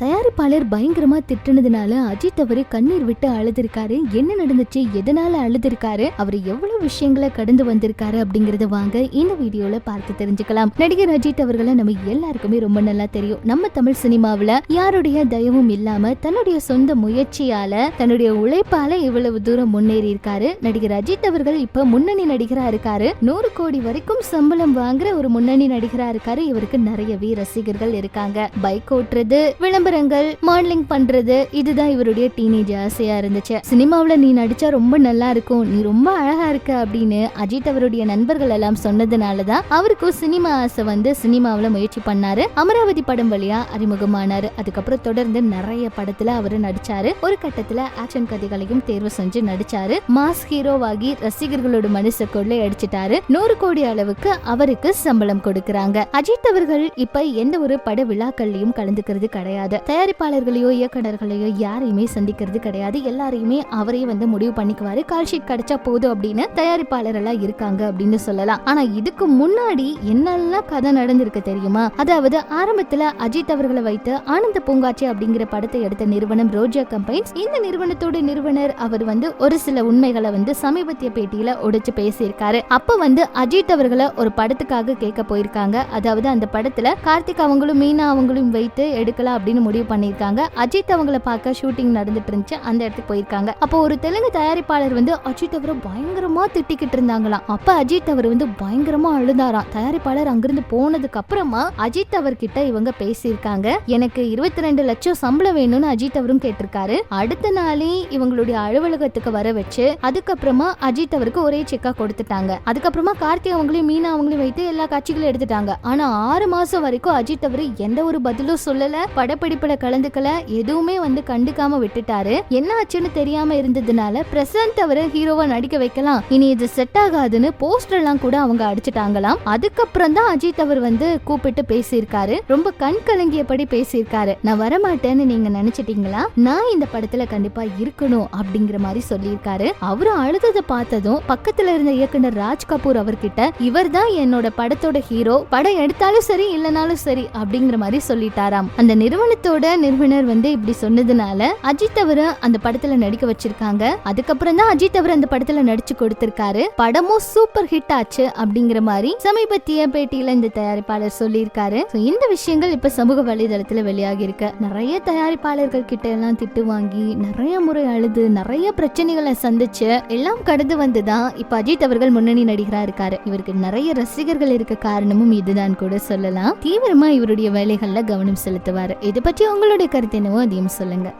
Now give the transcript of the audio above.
தயாரிப்பாளர் பயங்கரமா திட்டுனதுனால அஜித் அவரு கண்ணீர் விட்டு அழுதுருக்காரு. என்ன நடந்துச்சு? எதனால அழுதுருக்காரு? அவர் எவ்வளவு விஷயங்களை கடந்து வந்திருக்காரு அப்படிங்கறத வாங்க இந்த வீடியோல பார்த்து தெரிஞ்சுக்கலாம். நடிகர் அஜித் அவர்களை நம்ம எல்லாருக்குமே ரொம்ப நல்லா தெரியும். நம்ம தமிழ் சினிமாவுல யாருடைய தயவும் இல்லாம தன்னுடைய சொந்த முயற்சியால தன்னுடைய உழைப்பால இவ்வளவு தூரம் முன்னேறி இருக்காரு. நடிகர் அஜித் அவர்கள் இப்ப முன்னணி நடிகரா இருக்காரு. நூறு கோடி வரைக்கும் சம்பளம் வாங்குற ஒரு முன்னணி நடிகரா இருக்காரு. இவருக்கு நிறையவே ரசிகர்கள் இருக்காங்க. பைக் ஓட்டுறது விளம்பரம் விளம்பரங்கள் மாடலிங் பண்றது இதுதான் இவருடைய டீனேஜ் ஆசையா இருந்துச்சு. சினிமாவில் நீ நடிச்சா ரொம்ப நல்லா இருக்கும் நீ ரொம்ப அழகா இருக்க அப்படின்னு அஜித் அவருடைய நண்பர்கள் எல்லாம் சொன்னதுனாலதான் அவருக்கும் சினிமா ஆசை வந்து சினிமாவில் முயற்சி பண்ணாரு. அமராவதி படம் வழியா அறிமுகமானாரு. அதுக்கப்புறம் தொடர்ந்து நிறைய படத்துல அவரு நடிச்சாரு. ஒரு கட்டத்துல ஆக்ஷன் கதைகளையும் தேர்வு செஞ்சு நடிச்சாரு. மாஸ் ஹீரோவாகி ரசிகர்களோட மனசை கொள்ளை அடிச்சிட்டாரு. நூறு கோடி அளவுக்கு அவருக்கு சம்பளம் கொடுக்கறாங்க. அஜித் அவர்கள் இப்ப எந்த ஒரு பட விழாக்கள்லயும் கலந்துக்கிறது கிடையாது. தயாரிப்பாளர்களையோ இயக்குநர்களையோ யாரையுமே சந்திக்கிறது கிடையாது. எல்லாரையுமே அவரே வந்து முடிவு பண்ணிக்குவாரு. கால் ஷீட் கிடைச்சா போதும் அப்படின்னு தயாரிப்பாளர் எல்லாம் இருக்காங்க அப்படின்னு சொல்லலாம். ஆனா இதுக்கு முன்னாடி என்னெல்லாம் கதை நடந்திருக்கு தெரியுமா? அதாவது ஆரம்பத்துல அஜித் அவர்களை வைத்து ஆனந்த பூங்காட்சி அப்படிங்கிற படத்தை எடுத்த நிறுவனம் ரோஜா கம்பைன்ஸ். இந்த நிறுவனத்தோட நிறுவனர் அவர் வந்து ஒரு சில உண்மைகளை வந்து சமீபத்திய பேட்டியில உடைச்சு பேசியிருக்காரு. அப்ப வந்து அஜித் அவர்களை ஒரு படத்துக்காக கேட்க போயிருக்காங்க. அதாவது அந்த படத்துல கார்த்திக் அவங்களும் மீனா அவங்களும் வைத்து எடுக்கலாம் அப்படின்னு முடிவு பண்ணியிருக்காங்க. அஜித் அவங்கள பார்க்க ஷூட்டிங் நடந்துட்டு இருந்துச்சு. அந்த இடத்துக்கு போயிருக்காங்க. அப்போ ஒரு தெலுங்கு தயாரிப்பாளர் வந்து அஜித் அவரை பயங்கரமா திட்டிக்கிட்டு இருந்தாங்களாம். அப்ப அஜித் அவர் வந்து பயங்கரமா அழுதாராம். தயாரிப்பாளர் அங்கிருந்து போனதுக்கு அப்புறமா அஜித் அவர்கிட்ட இவங்க பேசியிருக்காங்க. எனக்கு இருபத்தி ரெண்டு லட்சம் சம்பளம் வேணும்னு அஜித் அவரும் கேட்டிருக்காரு. அடுத்த நாளே இவங்களுடைய அலுவலகத்துக்கு வர வச்சு அதுக்கப்புறமா அஜித் அவருக்கு ஒரே செக்கா கொடுத்துட்டாங்க. அதுக்கப்புறமா கார்த்தி அவங்களையும் மீனா அவங்களையும் வைத்து எல்லா காட்சிகளும் எடுத்துட்டாங்க. ஆனா ஆறு மாசம் வரைக்கும் அஜித் அவர் எந்த ஒரு பதிலும் சொல்லல படப்பிடிப்புல கலந்துக்கல எதுவுமே வந்து கண்டுக்காம விட்டுட்டாரு. என்ன ஆச்சுன்னு தெரியாம இருந்ததுனால பிரசன்ட் அவரை ஹீரோவா நடிக்க வைக்கலாம். இனி இது செட் ஆகாதுன்னு போஸ்டர் எல்லாம் கூட அவங்க அடிச்சிட்டாங்களாம். அதுக்கப்புறம் தான் அஜித் அவர் வந்து கூப்பிட்டு பேசியிருக்காரு. ரொம்ப கண் கலங்கியபடி பேசியிருக்காரு. நான் வரமாட்டேன்னு நீங்க நினைச்சிட்டீங்களா? நான் இந்த படத்துல கண்டிப்பா இருக்கணும் அப்படிங்கிற மாதிரி சொல்லியிருக்காரு. அவரு அழுததை பார்த்ததும் பக்கத்துல இருந்த இயக்குனர் ராஜ் கபூர் அவர்கிட்ட இவர் தான் என்னோட படத்தோட ஹீரோ படம் எடுத்தாலும் சரி இல்லைனாலும் சரி அப்படிங்கிற மாதிரி சொல்லிட்டாராம். அந்த நிறுவனத்தை படத்தோட நிறுவனர் வந்து இப்படி சொன்னதுனால அஜித் அவரை அந்த படத்துல நடிக்க வச்சிருக்காங்க. அதுக்கப்புறம் தான் அஜித் அவர் அந்த படத்துல நடிச்சு கொடுத்திருக்காரு. படமும் சூப்பர் ஹிட் ஆச்சு அப்படிங்கிற மாதிரி சமீபத்திய பேட்டியில இந்த தயாரிப்பாளர் சொல்லியிருக்காரு. இந்த விஷயங்கள் இப்ப சமூக வலைதளத்துல வெளியாகி இருக்கு. நிறைய தயாரிப்பாளர்கள் கிட்ட எல்லாம் திட்டு வாங்கி நிறைய முறை அழுது நிறைய பிரச்சனைகளை சந்திச்சு எல்லாம் கடந்து வந்துதான் இப்ப அஜித் அவர்கள் முன்னணி நடிகரா இருக்காரு. இவருக்கு நிறைய ரசிகர்கள் இருக்க காரணமும் இதுதான் கூட சொல்லலாம். தீவிரமா இவருடைய வேலைகள்ல கவனம் செலுத்துவாரு. இதை பற்றி உங்களுடைய கருத்து என்னவோ அதையும் சொல்லுங்கள்